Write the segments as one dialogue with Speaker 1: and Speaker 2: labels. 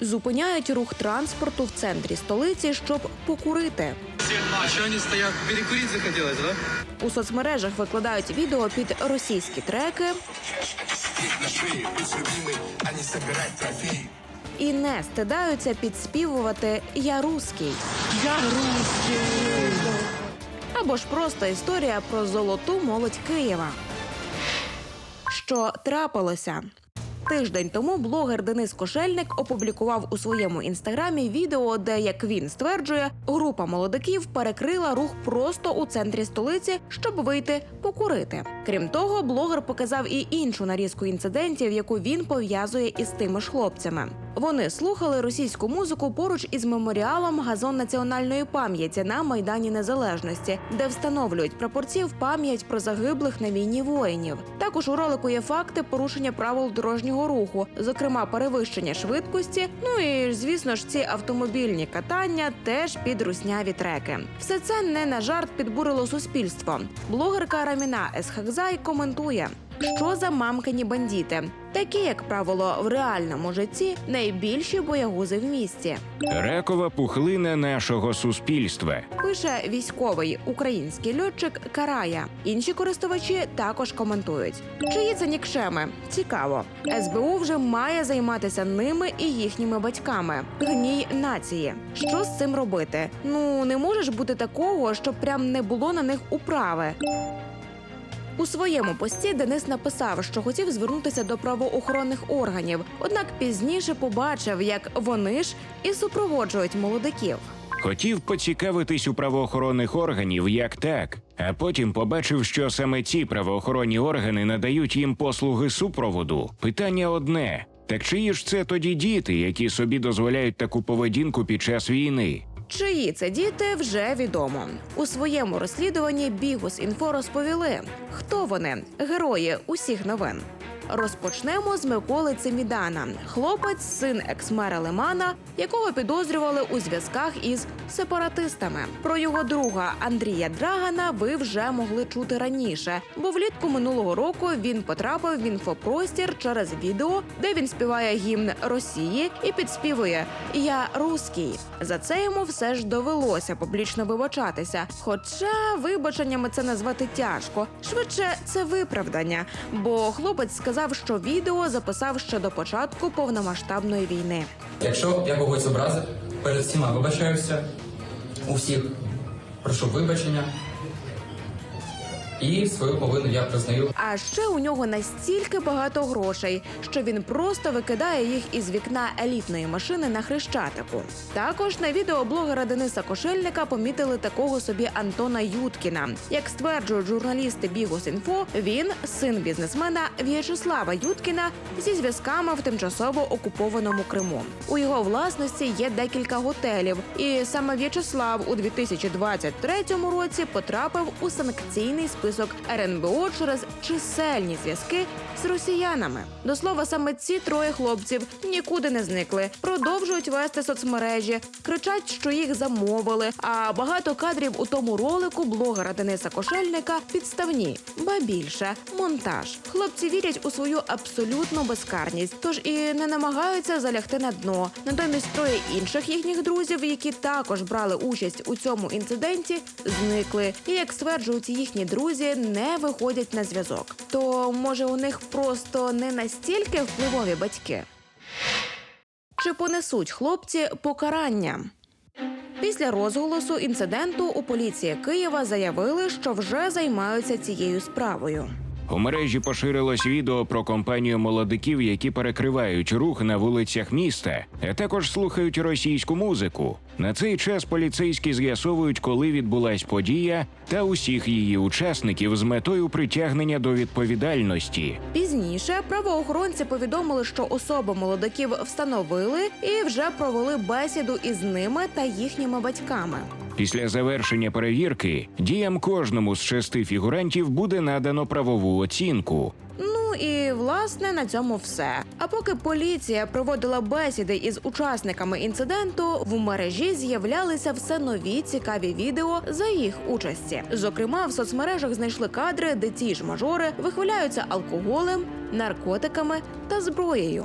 Speaker 1: Зупиняють рух транспорту в центрі столиці, щоб покурити.
Speaker 2: А что они стоят? Перекурить захотелось, да?
Speaker 1: У соцмережах викладають відео під російські треки
Speaker 3: на
Speaker 1: і не стидаються підспівувати Я руський.
Speaker 4: Я русский.
Speaker 1: Або ж просто історія про золоту молодь Києва. Що трапилося? Тиждень тому блогер Денис Кошельник опублікував у своєму інстаграмі відео, де, як він стверджує, група молодиків перекрила рух просто у центрі столиці, щоб вийти покурити. Крім того, блогер показав і іншу нарізку інцидентів, яку він пов'язує із тими ж хлопцями. Вони слухали російську музику поруч із меморіалом Газон національної пам'яті на майдані Незалежності, де встановлюють прапорці в пам'ять про загиблих на війні воїнів. Також у ролику є факти порушення правил дорожнього руху, зокрема перевищення швидкості. Ну і звісно ж, ці автомобільні катання теж під русняві треки. Все це не на жарт підбурило суспільство. Блогерка Раміна Есхакзай коментує. Що за мамкані бандіти? Такі, як правило, в реальному житті найбільші боягузи в місті.
Speaker 5: Ракова пухлина нашого суспільства.
Speaker 1: Пише військовий український льотчик Карая. Інші користувачі також коментують. Чиї це нікчеми? Цікаво. СБУ вже має займатися ними і їхніми батьками. Гній нації. Що з цим робити? Ну не може ж бути такого, щоб прям не було на них управи. У своєму пості Денис написав, що хотів звернутися до правоохоронних органів, однак пізніше побачив, як вони ж і супроводжують молодиків.
Speaker 5: Хотів поцікавитись у правоохоронних органів, як так, а потім побачив, що саме ці правоохоронні органи надають їм послуги супроводу. Питання одне: так чиї ж це тоді діти, які собі дозволяють таку поведінку під час війни?
Speaker 1: Чиї це діти вже відомо. У своєму розслідуванні Бігус інфо розповіли, хто вони герої усіх новин. Розпочнемо з Миколи Цимідана, хлопець, син екс-мера Лимана, якого підозрювали у зв'язках із сепаратистами. Про його друга Андрія Драгана ви вже могли чути раніше, бо влітку минулого року він потрапив в інфопростір через відео, де він співає гімн Росії і підспівує Я руський. За це йому все ж довелося публічно вибачатися. Хоча вибаченнями це назвати тяжко. Швидше це виправдання, бо хлопець сказав, що відео записав ще до початку повномасштабної війни.
Speaker 6: Якщо я когось образив, перед всіма вибачаюся, у всіх прошу вибачення. І свою провину я признаю.
Speaker 1: А ще у нього настільки багато грошей, що він просто викидає їх із вікна елітної машини на хрещатику. Також на відео блогера Дениса Кошельника помітили такого собі Антона Юткіна. Як стверджують журналісти Бігус.Інфо, він син бізнесмена В'ячеслава Юткіна зі зв'язками в тимчасово окупованому Криму. У його власності є декілька готелів, і саме В'ячеслав у 2023 році потрапив у санкційний список РНБО через чисельні зв'язки з росіянами. До слова, саме ці троє хлопців нікуди не зникли, продовжують вести соцмережі, кричать, що їх замовили. А багато кадрів у тому ролику блогера Дениса Кошельника підставні, ба більше монтаж. Хлопці вірять у свою абсолютну безкарність, тож і не намагаються залягти на дно. Натомість троє інших їхніх друзів, які також брали участь у цьому інциденті, зникли. І як стверджують їхні друзі, не виходять на зв'язок. То може у них просто не настільки впливові батьки. Чи понесуть хлопці покарання? Після розголосу інциденту у поліції Києва заявили, що вже займаються цією справою.
Speaker 5: У мережі поширилось відео про компанію молодиків, які перекривають рух на вулицях міста, а також слухають російську музику. На цей час поліцейські з'ясовують, коли відбулась подія, та усіх її учасників з метою притягнення до відповідальності.
Speaker 1: Пізніше правоохоронці повідомили, що особи молодиків встановили і вже провели бесіду із ними та їхніми батьками.
Speaker 5: Після завершення перевірки діям кожному з шести фігурантів буде надано правову оцінку.
Speaker 1: Ну і власне на цьому все. А поки поліція проводила бесіди із учасниками інциденту, в мережі з'являлися все нові цікаві відео за їх участі. Зокрема, в соцмережах знайшли кадри, де ті ж мажори вихваляються алкоголем, наркотиками та зброєю.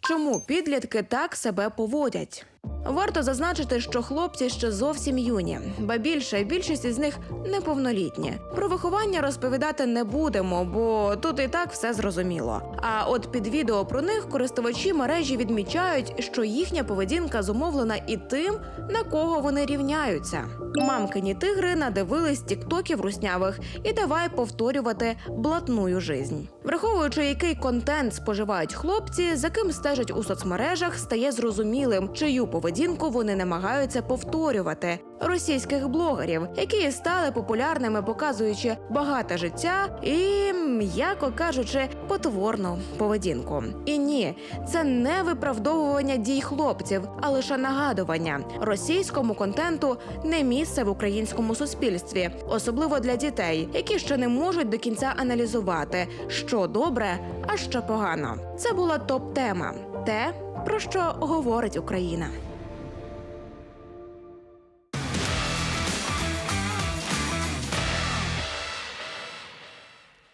Speaker 1: чому підлітки так себе поводять. Варто зазначити, що хлопці ще зовсім юні, ба більше більшість із них неповнолітні. Про виховання розповідати не будемо, бо тут і так все зрозуміло. А от під відео про них користувачі мережі відмічають, що їхня поведінка зумовлена і тим, на кого вони рівняються. Мамкині тигри надивились тіктоків руснявих і давай повторювати блатную жизнь. Враховуючи, який контент споживають хлопці, за ким стежать у соцмережах, стає зрозумілим, чию поведінку вони намагаються повторювати російських блогерів, які стали популярними, показуючи багате життя і, м'яко кажучи, потворну поведінку. І ні, це не виправдовування дій хлопців, а лише нагадування російському контенту не місце в українському суспільстві, особливо для дітей, які ще не можуть до кінця аналізувати, що добре, а що погано. Це була топ-тема, те, про що говорить Україна.